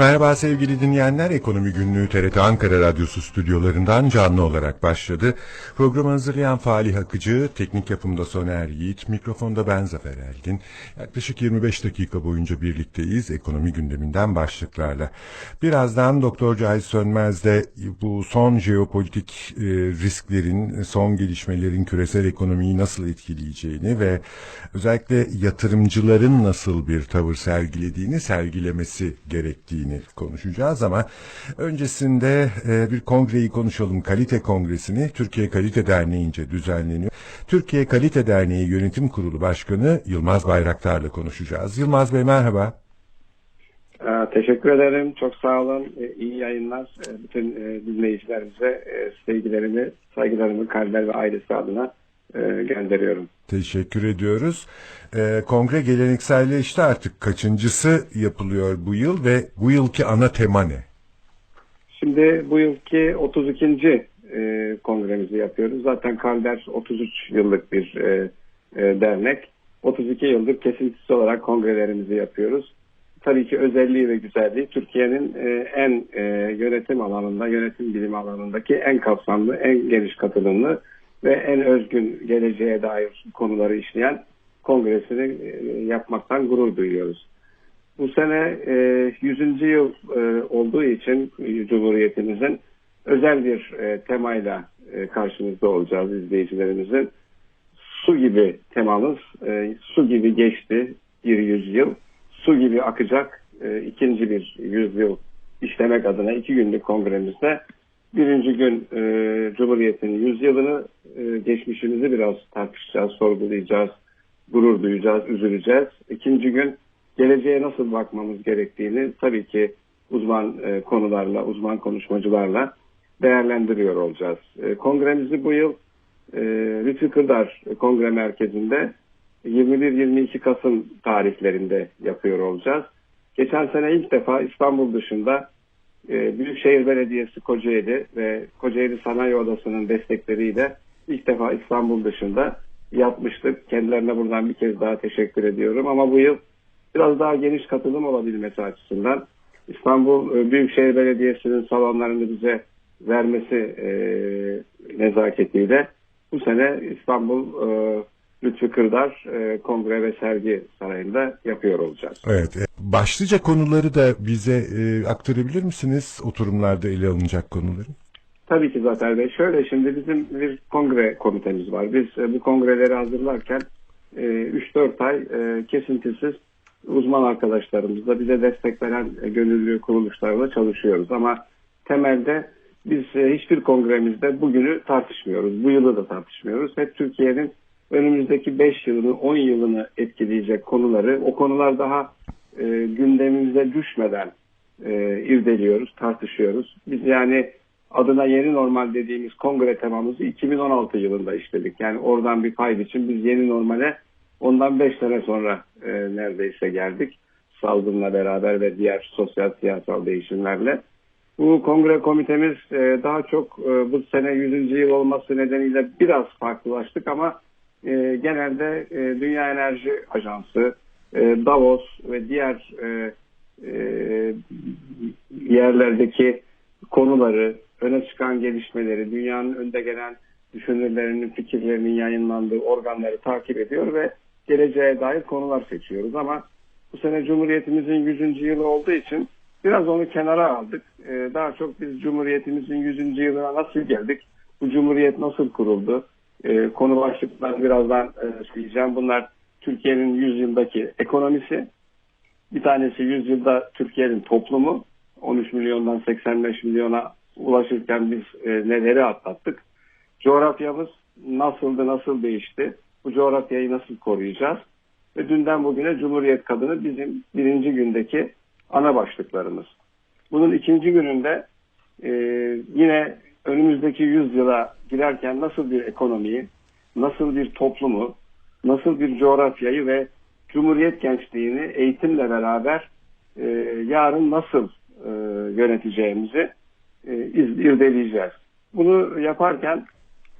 Merhaba sevgili dinleyenler. Ekonomi Günlüğü TRT Ankara Radyosu stüdyolarından canlı olarak başladı. Programı hazırlayan Falih Akıcı, teknik yapımda Soner Yiğit, mikrofonda ben Zafer Elgin. Yaklaşık 25 dakika boyunca birlikteyiz ekonomi gündeminden başlıklarla. Birazdan Doktor Cahit Sönmez de bu son jeopolitik e, risklerin, son gelişmelerin küresel ekonomiyi nasıl etkileyeceğini ve özellikle yatırımcıların nasıl bir tavır sergilediğini sergilemesi gerektiğini konuşacağız ama öncesinde e, bir kongreyi konuşalım. Kalite Kongresi'ni Türkiye Kalite Derneği'nce düzenleniyor. Türkiye Kalite Derneği Yönetim Kurulu Başkanı Yılmaz Bayraktar'la konuşacağız. Yılmaz Bey merhaba. Ee, Teşekkür ederim. Çok sağ olun. Ee, İyi yayınlar. Ee, Bütün e, dinleyicilerimize e, sevgilerimi, saygılarımı Kalber ve ailesi adına gönderiyorum. Teşekkür ediyoruz. E, kongre gelenekselleşti artık. Kaçıncısı yapılıyor bu yıl ve bu yılki ana tema ne? Şimdi bu yılki 32. e, kongremizi yapıyoruz. Zaten Kalber 33 yıllık bir e, e, dernek. 32 yıldır kesintisiz olarak kongrelerimizi yapıyoruz. Tabii ki özelliği ve güzelliği Türkiye'nin e, en e, yönetim alanında, yönetim bilimi alanındaki en kapsamlı, en geniş katılımlı ve en özgün geleceğe dair konuları işleyen kongresini e, yapmaktan gurur duyuyoruz. Bu sene e, 100. yıl e, olduğu için e, Cumhuriyetimizin özel bir e, temayla e, karşınızda olacağız izleyicilerimizin. Su gibi temamız, e, su gibi geçti bir yüzyıl, su gibi akacak e, ikinci bir yüzyıl işlemek adına iki günlük kongremizde birinci gün e, Cumhuriyet'in yüzyılını e, geçmişimizi biraz tartışacağız, sorgulayacağız, gurur duyacağız, üzüleceğiz. İkinci gün geleceğe nasıl bakmamız gerektiğini tabii ki uzman e, konularla, uzman konuşmacılarla değerlendiriyor olacağız. E, kongremizi bu yıl e, Lütfü Kırdar Kongre Merkezi'nde 21-22 Kasım tarihlerinde yapıyor olacağız. Geçen sene ilk defa İstanbul dışında e, Büyükşehir Belediyesi Kocaeli ve Kocaeli Sanayi Odası'nın destekleriyle ilk defa İstanbul dışında yapmıştık. Kendilerine buradan bir kez daha teşekkür ediyorum. Ama bu yıl biraz daha geniş katılım olabilmesi açısından İstanbul e, Büyükşehir Belediyesi'nin salonlarını bize vermesi e, nezaketiyle bu sene İstanbul e, Lütfü Kırdar e, Kongre ve Sergi Sarayı'nda yapıyor olacağız. Evet. e, Başlıca konuları da bize e, aktarabilir misiniz? Oturumlarda ele alınacak konuları. Tabii ki Zafer Bey. Şöyle şimdi bizim bir kongre komitemiz var. Biz e, bu kongreleri hazırlarken e, 3-4 ay e, kesintisiz uzman arkadaşlarımızla bize destek veren e, gönüllü kuruluşlarla çalışıyoruz. Ama temelde biz e, hiçbir kongremizde bugünü tartışmıyoruz. Bu yılı da tartışmıyoruz. Hep Türkiye'nin önümüzdeki 5 yılını, 10 yılını etkileyecek konuları, o konular daha e, gündemimize düşmeden e, irdeliyoruz, tartışıyoruz. Biz yani adına yeni normal dediğimiz kongre temamızı 2016 yılında işledik. Yani oradan bir pay için biz yeni normale ondan 5 sene sonra e, neredeyse geldik. Salgınla beraber ve diğer sosyal siyasal değişimlerle. Bu kongre komitemiz e, daha çok e, bu sene 100. yıl olması nedeniyle biraz farklılaştık ama e, genelde e, Dünya Enerji Ajansı, e, Davos ve diğer e, e, yerlerdeki konuları, öne çıkan gelişmeleri, dünyanın önde gelen düşünürlerinin fikirlerinin yayınlandığı organları takip ediyor ve geleceğe dair konular seçiyoruz. Ama bu sene Cumhuriyetimizin 100. yılı olduğu için biraz onu kenara aldık. Ee, daha çok biz Cumhuriyetimizin 100. yılına nasıl geldik? Bu Cumhuriyet nasıl kuruldu? Ee, konu başlıklarını birazdan e, söyleyeceğim. Bunlar Türkiye'nin 100 yıldaki ekonomisi. Bir tanesi 100 yılda Türkiye'nin toplumu. 13 milyondan 85 milyona ulaşırken biz e, neleri atlattık? Coğrafyamız nasıldı, nasıl değişti? Bu coğrafyayı nasıl koruyacağız? Ve dünden bugüne Cumhuriyet Kadını bizim birinci gündeki ana başlıklarımız. Bunun ikinci gününde e, yine önümüzdeki yüzyıla girerken nasıl bir ekonomiyi, nasıl bir toplumu, nasıl bir coğrafyayı ve Cumhuriyet gençliğini eğitimle beraber e, yarın nasıl e, yöneteceğimizi e, iz- irdeleyeceğiz. Bunu yaparken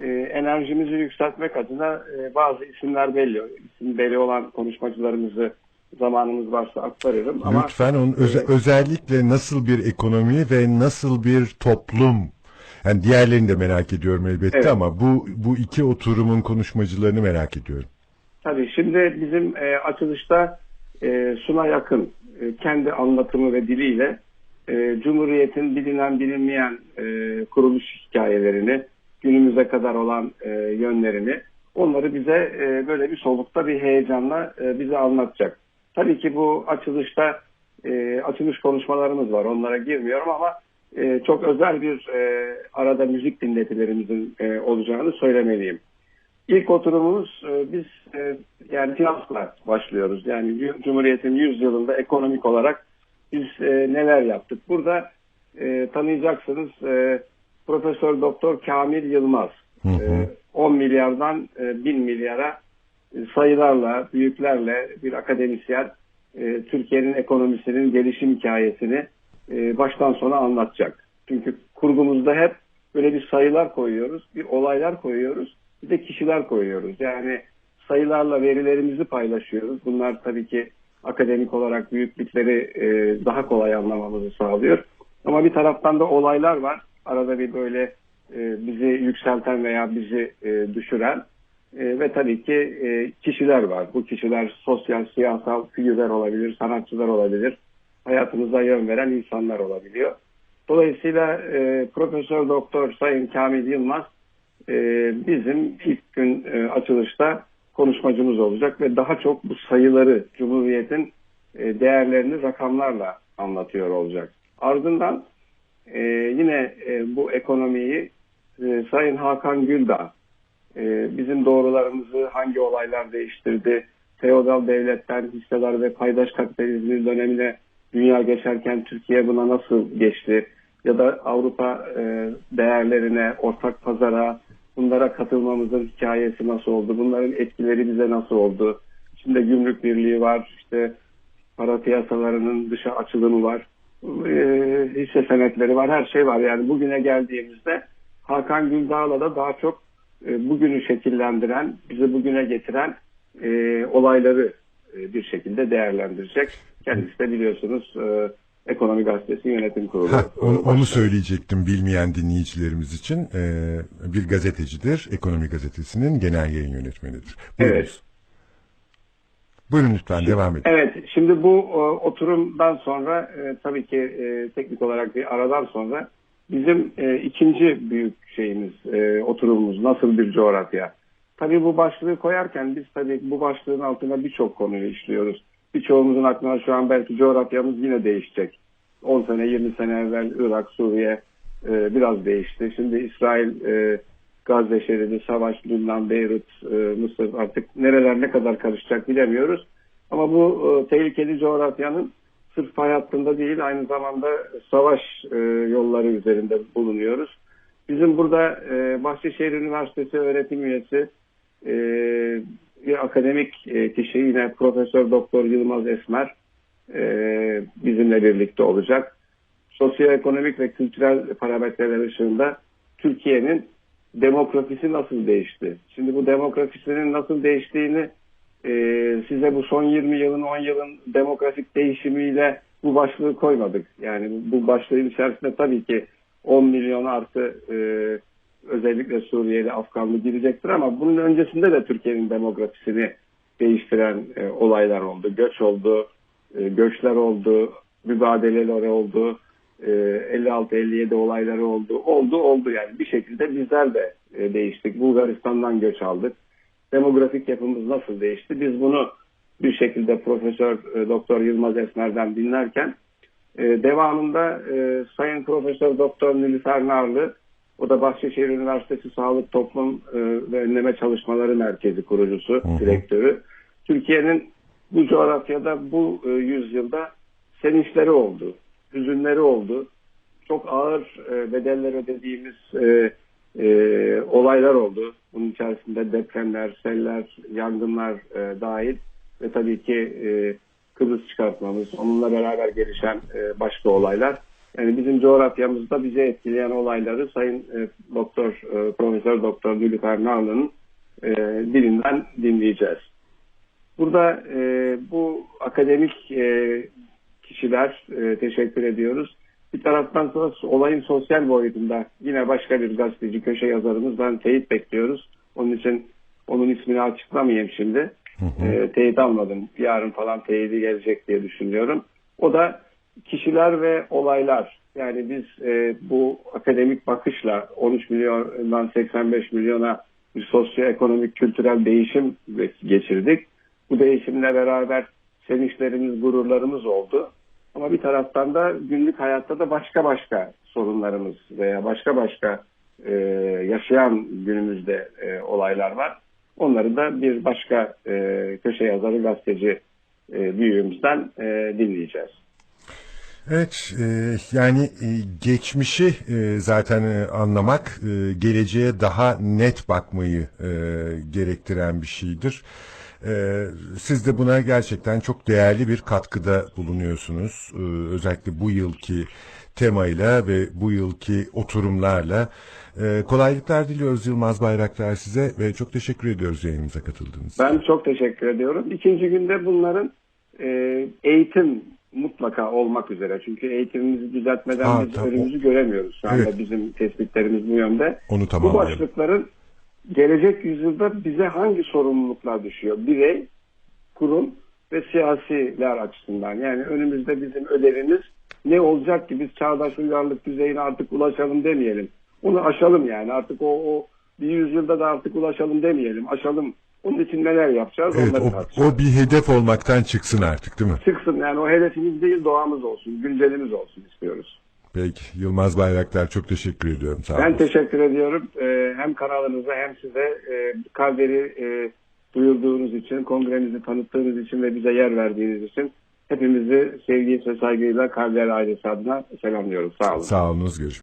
e, enerjimizi yükseltmek adına e, bazı isimler belli. İsim belli olan konuşmacılarımızı zamanımız varsa aktarırım. Ama Lütfen onun öze- özellikle nasıl bir ekonomi ve nasıl bir toplum yani diğerlerini de merak ediyorum elbette Evet. ama bu bu iki oturumun konuşmacılarını merak ediyorum. Tabii şimdi bizim e, açılışta e, Suna Yakın e, kendi anlatımı ve diliyle e, Cumhuriyet'in bilinen bilinmeyen e, kuruluş hikayelerini, günümüze kadar olan e, yönlerini onları bize e, böyle bir solukta bir heyecanla e, bize anlatacak. Tabii ki bu açılışta e, açılış konuşmalarımız var. Onlara girmiyorum ama e, çok özel bir e, arada müzik dinletilerimizin e, olacağını söylemeliyim. İlk oturumumuz e, biz e, yani finansla başlıyoruz. Yani Cum- Cumhuriyet'in 100 yılında ekonomik olarak biz e, neler yaptık. Burada e, tanıyacaksınız e, Profesör Doktor Kamil Yılmaz. Hı hı. E, 10 milyardan e, 1000 milyara e, sayılarla, büyüklerle bir akademisyen e, Türkiye'nin ekonomisinin gelişim hikayesini e, baştan sona anlatacak. Çünkü kurgumuzda hep böyle bir sayılar koyuyoruz, bir olaylar koyuyoruz, bir de kişiler koyuyoruz. Yani sayılarla verilerimizi paylaşıyoruz. Bunlar tabii ki akademik olarak büyüklükleri e, daha kolay anlamamızı sağlıyor. Ama bir taraftan da olaylar var. Arada bir böyle e, bizi yükselten veya bizi düşüren ve tabii ki kişiler var. Bu kişiler sosyal, siyasal figürler olabilir, sanatçılar olabilir. Hayatımıza yön veren insanlar olabiliyor. Dolayısıyla e, Profesör Doktor Sayın Kamil Yılmaz e, bizim ilk gün e, açılışta konuşmacımız olacak ve daha çok bu sayıları Cumhuriyet'in e, değerlerini rakamlarla anlatıyor olacak. Ardından e, yine e, bu ekonomiyi e, Sayın Hakan Güldağ e, bizim doğrularımızı hangi olaylar değiştirdi, feodal devletten hisseler ve paydaş kapitalizmi dönemine dünya geçerken Türkiye buna nasıl geçti ya da Avrupa e, değerlerine, ortak pazara bunlara katılmamızın hikayesi nasıl oldu, bunların etkileri bize nasıl oldu, içinde gümrük birliği var, işte para piyasalarının dışa açılımı var, e, hisse senetleri var, her şey var. Yani bugüne geldiğimizde Hakan Güldağ'la da daha çok e, bugünü şekillendiren, bizi bugüne getiren olayları bir şekilde değerlendirecek. Kendisi de biliyorsunuz e, Ekonomi Gazetesi Yönetim Kurulu. Ha, onu, onu söyleyecektim bilmeyen dinleyicilerimiz için. Ee, bir gazetecidir. Ekonomi Gazetesi'nin genel yayın yönetmenidir. Buyurunuz. Evet. Buyurun lütfen devam edin. Evet, şimdi bu e, oturumdan sonra e, tabii ki e, teknik olarak bir aradan sonra bizim e, ikinci büyük şeyimiz, e, oturumumuz nasıl bir coğrafya? Tabii bu başlığı koyarken biz tabii bu başlığın altına birçok konuyu işliyoruz. Birçoğumuzun aklına şu an belki coğrafyamız yine değişecek. 10 sene, 20 sene evvel Irak, Suriye e, biraz değişti. Şimdi İsrail, e, Gazze şeridi, savaş, Lübnan, Beyrut, e, Mısır artık nereler ne kadar karışacak bilemiyoruz. Ama bu e, tehlikeli coğrafyanın sırf fay hattında değil aynı zamanda savaş e, yolları üzerinde bulunuyoruz. Bizim burada e, Bahçeşehir Üniversitesi öğretim üyesi e, bir akademik e, kişi yine Profesör Doktor Yılmaz Esmer e, bizimle birlikte olacak. Sosyoekonomik ve kültürel parametreler ışığında Türkiye'nin demografisi nasıl değişti? Şimdi bu demografisinin nasıl değiştiğini e, size bu son 20 yılın 10 yılın demografik değişimiyle bu başlığı koymadık. Yani bu başlığın içerisinde tabii ki 10 milyon artı e, özellikle Suriyeli, Afganlı girecektir ama bunun öncesinde de Türkiye'nin demografisini değiştiren e, olaylar oldu. Göç oldu, e, göçler oldu, mübadeleler oldu, e, 56-57 olayları oldu. Oldu oldu yani bir şekilde bizler de e, değiştik. Bulgaristan'dan göç aldık. Demografik yapımız nasıl değişti? Biz bunu bir şekilde Profesör e, Doktor Yılmaz Esmer'den dinlerken e, devamında e, Sayın Profesör Doktor Nilüfer Narlı o da Bahçeşehir Üniversitesi Sağlık Toplum e, ve Önleme Çalışmaları Merkezi kurucusu, hı. direktörü. Türkiye'nin bu coğrafyada bu e, yüzyılda sevinçleri oldu, hüzünleri oldu. Çok ağır e, bedeller ödediğimiz olaylar oldu. Bunun içerisinde depremler, seller, yangınlar dahil ve tabii ki Kıbrıs çıkartmamız, onunla beraber gelişen başka olaylar. Yani bizim coğrafyamızda bizi etkileyen olayları Sayın e, Doktor e, Profesör Doktor Nilüfer Narlı'nın e, dilinden dinleyeceğiz. Burada e, bu akademik e, kişiler e, teşekkür ediyoruz. Bir taraftan olayın sosyal boyutunda yine başka bir gazeteci köşe yazarımızdan teyit bekliyoruz. Onun için onun ismini açıklamayayım şimdi. E, teyit almadım. Yarın falan teyidi gelecek diye düşünüyorum. O da kişiler ve olaylar. Yani biz e, bu akademik bakışla 13 milyondan 85 milyona bir sosyoekonomik kültürel değişim geçirdik. Bu değişimle beraber sevinçlerimiz, gururlarımız oldu. Ama bir taraftan da günlük hayatta da başka başka sorunlarımız veya başka başka e, yaşayan günümüzde e, olaylar var. Onları da bir başka e, köşe yazarı, gazeteci e, büyüğümüzden e, dinleyeceğiz. Evet, e, yani e, geçmişi e, zaten e, anlamak, e, geleceğe daha net bakmayı e, gerektiren bir şeydir. E, siz de buna gerçekten çok değerli bir katkıda bulunuyorsunuz. E, özellikle bu yılki temayla ve bu yılki oturumlarla. E, kolaylıklar diliyoruz Yılmaz Bayraktar size ve çok teşekkür ediyoruz yayınımıza katıldığınız için. Ben çok teşekkür ediyorum. İkinci günde bunların e, eğitim mutlaka olmak üzere. Çünkü eğitimimizi düzeltmeden Ha, biz tamam. önümüzü göremiyoruz. Şu anda Evet. bizim tespitlerimiz bu yönde. Onu Bu başlıkların gelecek yüzyılda bize hangi sorumluluklar düşüyor? Birey, kurum ve siyasiler açısından. Yani önümüzde bizim ödevimiz ne olacak ki biz çağdaş uygarlık düzeyine artık ulaşalım demeyelim. Onu aşalım yani artık o, o bir yüzyılda da artık ulaşalım demeyelim. Aşalım. Onun için neler yapacağız Evet, onları o, o bir hedef olmaktan çıksın artık değil mi? Çıksın yani o hedefimiz değil doğamız olsun. Güncelimiz olsun istiyoruz. Peki, Yılmaz Bayraktar çok teşekkür ediyorum. Sağ Ben olun. teşekkür ediyorum. Ee, hem kanalınıza hem size e, Kalder'i e, duyurduğunuz için, kongrenizi tanıttığınız için ve bize yer verdiğiniz için hepimizi sevgi ve saygıyla Kalder ailesi adına selamlıyorum. Sağ olun. Sağ olunuz, görüşmek